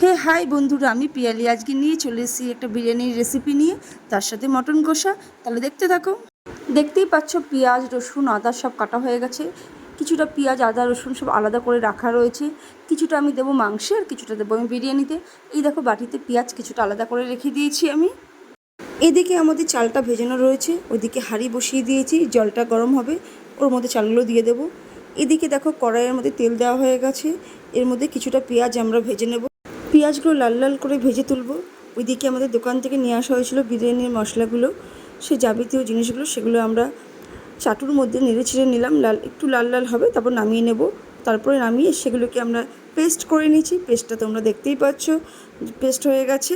হে, high বন্ধুরা, আমি পিয়ালি। আজকে নিয়ে চলে এসেছি একটা বিরিয়ানির রেসিপি নিয়ে, তার সাথে মটন কষা। তাহলে দেখতে থাকো। দেখতেই পাচ্ছ, পেঁয়াজ, রসুন, আদা সব কাটা হয়ে গেছে। কিছুটা পেঁয়াজ, আদা, রসুন সব আলাদা করে রাখা রয়েছে। কিছুটা আমি দেবো মাংসে আর কিছুটা দেবো আমি বিরিয়ানিতে। এই দেখো, বাটিতে পেঁয়াজ কিছুটা আলাদা করে রেখে দিয়েছি আমি। এদিকে আমাদের চালটা ভেজানো রয়েছে। ওদিকে হাঁড়ি বসিয়ে দিয়েছি, জলটা গরম হবে। ওর মধ্যে চালগুলো দিয়ে দেবো। এদিকে দেখো, কড়াইয়ের মধ্যে তেল দেওয়া হয়ে গেছে। এর মধ্যে কিছুটা পেঁয়াজ আমরা ভেজে নেব। পেঁয়াজগুলো লাল লাল করে ভেজে তুলবো। ওইদিকে আমাদের দোকান থেকে নিয়ে আসা হয়েছিল বিরিয়ানির মশলাগুলো। সে যাবতীয় জিনিসগুলো, সেগুলো আমরা চাটুর মধ্যে নেড়ে ছিঁড়ে নিলাম। লাল, একটু লাল লাল হবে, তারপর নামিয়ে নেব। তারপরে নামিয়ে সেগুলোকে আমরা পেস্ট করে নিয়েছি। পেস্টটা তোমরা দেখতেই পাচ্ছ, পেস্ট হয়ে গেছে।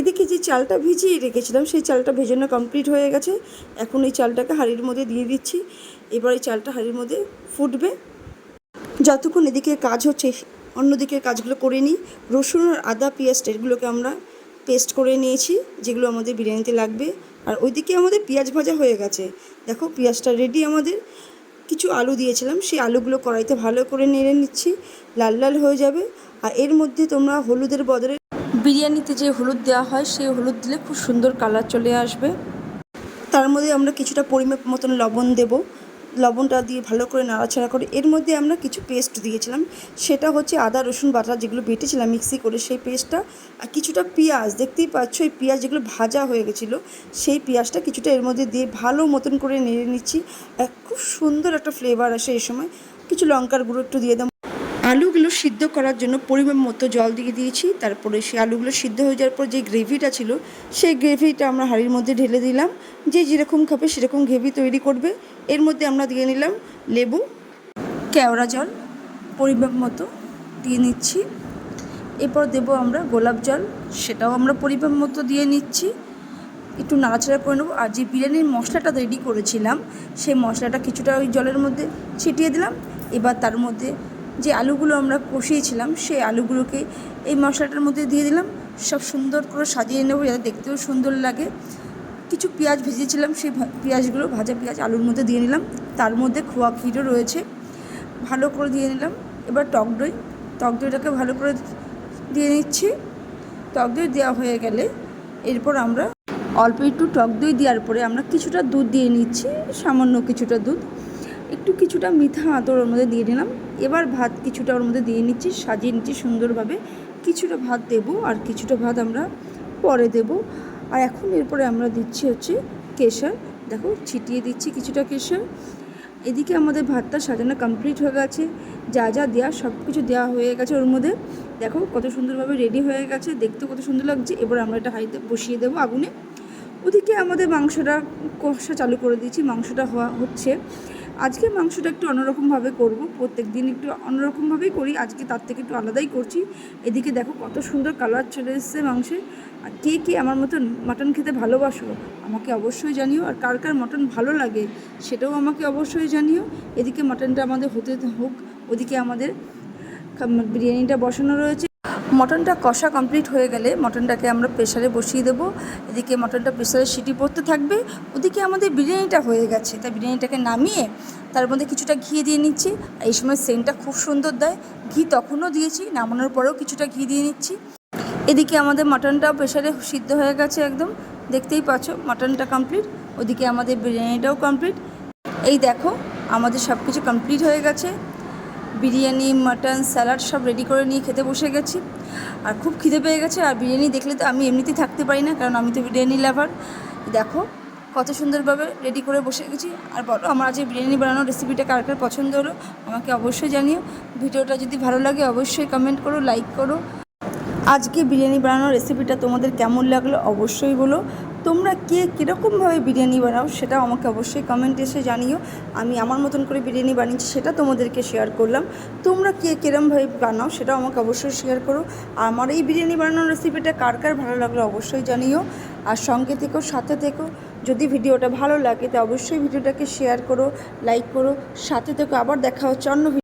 এদিকে যে চালটা ভিজিয়ে রেখেছিলাম, সেই চালটা ভেজানো কমপ্লিট হয়ে গেছে। এখন এই চালটাকে হাঁড়ির মধ্যে দিয়ে দিচ্ছি। এবার এই চালটা হাঁড়ির মধ্যে ফুটবে। যতক্ষণ এদিকে কাজ হচ্ছে অন্যদিকে কাজগুলো করে নিই। রসুন আর আদা, পেঁয়াজ এগুলোকে আমরা পেস্ট করে নিয়েছি, যেগুলো আমাদের বিরিয়ানিতে লাগবে। আর ওইদিকে আমাদের পেঁয়াজ ভাজা হয়ে গেছে। দেখো পেঁয়াজটা রেডি আমাদের। কিছু আলু দিয়েছিলাম, সেই আলুগুলো কড়াইতে ভালো করে নেড়ে নিচ্ছি, লাল লাল হয়ে যাবে। আর এর মধ্যে তোমরা হলুদের বদলে বিরিয়ানিতে যে হলুদ দেওয়া হয়, সেই হলুদ দিলে খুব সুন্দর কালার চলে আসবে। তার মধ্যে আমরা কিছুটা পরিমাপ মতন লবণ দেব। লবণটা দিয়ে ভালো করে নাড়াচাড়া করে, এর মধ্যে আমরা কিছু পেস্ট দিয়েছিলাম। সেটা হচ্ছে আদা, রসুন বাটা যেগুলো বেটেছিলাম মিক্সি করে, সেই পেস্টটা আর কিছুটা পেঁয়াজ, দেখতেই পাচ্ছ এই পেঁয়াজ যেগুলো ভাজা হয়ে গেছিল, সেই পেঁয়াজটা কিছুটা এর মধ্যে দিয়ে ভালো মতন করে নেড়ে নিচ্ছি। খুব সুন্দর একটা ফ্লেভার আসে এই সময়। কিছু লঙ্কার গুঁড়ো একটু দিয়ে দাম আলুগুলো সিদ্ধ করার জন্য পরিমাণ মতো জল দিয়ে দিয়েছি। তারপরে সেই আলুগুলো সিদ্ধ হয়ে যাওয়ার পর যে গ্রেভিটা ছিল, সেই গ্রেভিটা আমরা হাঁড়ির মধ্যে ঢেলে দিলাম। যে যেরকম খাবে সেরকম গ্রেভি তৈরি করবে। এর মধ্যে আমরা দিয়ে নিলাম লেবু, কেওড়া জল, পরিমাণ মতো দিয়ে নিচ্ছি। এরপর দেবো আমরা গোলাপ জল, সেটাও আমরা পরিমাণ মতো দিয়ে নিচ্ছি। একটু নাড়াচাড়া করে নেব। আর যে বিরিয়ানির মশলাটা রেডি করেছিলাম, সেই মশলাটা কিছুটা ওই জলের মধ্যে ছিটিয়ে দিলাম। এবার তার মধ্যে যে আলুগুলো আমরা কষিয়েছিলাম, সেই আলুগুলোকে এই মশলাটার মধ্যে দিয়ে দিলাম। সব সুন্দর করে সাজিয়ে নেব যাতে দেখতেও সুন্দর লাগে। কিছু পেঁয়াজ ভেজেছিলাম, সেই পেঁয়াজগুলো, ভাজা পেঁয়াজ আলুর মধ্যে দিয়ে নিলাম। তার মধ্যে খোয়া ক্ষীরও রয়েছে। ভালো করে দিয়ে নিলাম। এবার টক দই। টক দইটাকে ভালো করে দিয়ে নিচ্ছি। টক দই দেওয়া হয়ে গেলে এরপর আমরা অল্প একটু টক দই দেওয়ার পরে আমরা কিছুটা দুধ দিয়ে নিচ্ছি, সামান্য কিছুটা দুধ। একটু কিছুটা মিঠা আতর ওর মধ্যে দিয়ে নিলাম। এবার ভাত কিছুটা ওর মধ্যে দিয়ে নিচ্ছি, সাজিয়ে নিচ্ছি সুন্দরভাবে। কিছুটা ভাত দেবো আর কিছুটা ভাত আমরা পরে দেব। আর এখন এরপরে আমরা দিচ্ছি হচ্ছে কেশর। দেখো, ছিটিয়ে দিচ্ছি কিছুটা কেশর। এদিকে আমাদের ভাতটা সাজানো কমপ্লিট হয়ে গেছে। যা যা দেওয়া সব কিছু দেওয়া হয়ে গেছে ওর মধ্যে। দেখো, কত সুন্দরভাবে রেডি হয়ে গেছে। দেখতে কত সুন্দর লাগছে। এবার আমরা এটা হাইতে বসিয়ে দেবো আগুনে। ওদিকে আমাদের মাংসটা কষা চালু করে দিয়েছি। মাংসটা হওয়া হচ্ছে। আজকে মাংসটা একটু অন্যরকমভাবে করব। প্রত্যেক দিন একটু অন্যরকমভাবেই করি। আজকে তার থেকে একটু আলাদাই করছি। এদিকে দেখো কত সুন্দর কালার চলে এসছে মাংসে আর কে কে আমার মতন মাটন খেতে ভালোবাসো আমাকে অবশ্যই জানিও। আর কার কার মটন ভালো লাগে সেটাও আমাকে অবশ্যই জানিও। এদিকে মাটনটা আমাদের হতে হোক, ওদিকে আমাদের বিরিয়ানিটা বসানো রয়েছে। মটনটা কষা কমপ্লিট হয়ে গেলে মটনটাকে আমরা প্রেশারে বসিয়ে দেবো। এদিকে মটনটা প্রেশারে সিটি পড়তে থাকবে। ওদিকে আমাদের বিরিয়ানিটা হয়ে গেছে। তাই বিরিয়ানিটাকে নামিয়ে তার মধ্যে কিছুটা ঘি দিয়ে নিচ্ছি। এই সময় সেন্টটা খুব সুন্দর দেয়। ঘি তখনও দিয়েছি, নামানোর পরেও কিছুটা ঘি দিয়ে নিচ্ছি। এদিকে আমাদের মাটনটাও প্রেশারে সিদ্ধ হয়ে গেছে একদম। দেখতেই পাচ্ছ, মাটনটা কমপ্লিট। ওদিকে আমাদের বিরিয়ানিটাও কমপ্লিট। এই দেখো, আমাদের সব কিছু কমপ্লিট হয়ে গেছে। বিরিয়ানি, মাটন, স্যালাড সব রেডি করে নিয়ে খেতে বসে গেছি। আর খুব খিদে পেয়ে গেছে, আর বিরিয়ানি দেখলে তো আমি এমনিতেই থাকতে পারি না, কারণ আমি তো বিরিয়ানি লাভার দেখো, কত সুন্দরভাবে রেডি করে বসে গেছি। আর বলো, আমার আজ এই বিরিয়ানি বানানোর রেসিপিটা কার কার পছন্দ হলো? আমাকে অবশ্যই জানিও। ভিডিওটা যদি ভালো লাগে, অবশ্যই কমেন্ট করো লাইক করো। আজকে বিরিয়ানি বানানোর রেসিপিটা তোমাদের কেমন লাগল, অবশ্যই বলো। তোমরা কে কীরকমভাবে বিরিয়ানি বানাও সেটাও আমাকে অবশ্যই কমেন্ট এসে জানিও। আমি আমার মতন করে বিরিয়ানি বানিয়েছি, সেটা তোমাদেরকে শেয়ার করলাম। তোমরা কে কীরমভাবে বানাও সেটাও আমাকে অবশ্যই শেয়ার করো। আমার এই বিরিয়ানি বানানোর রেসিপিটা কার কার ভালো লাগল অবশ্যই জানিও। আর সঙ্গে থেকো, সাথে থেকো। যদি ভিডিওটা ভালো লাগে, তো অবশ্যই ভিডিওটাকে শেয়ার করো লাইক করো। সাথে থেকো, আবার দেখা হচ্ছে অন্য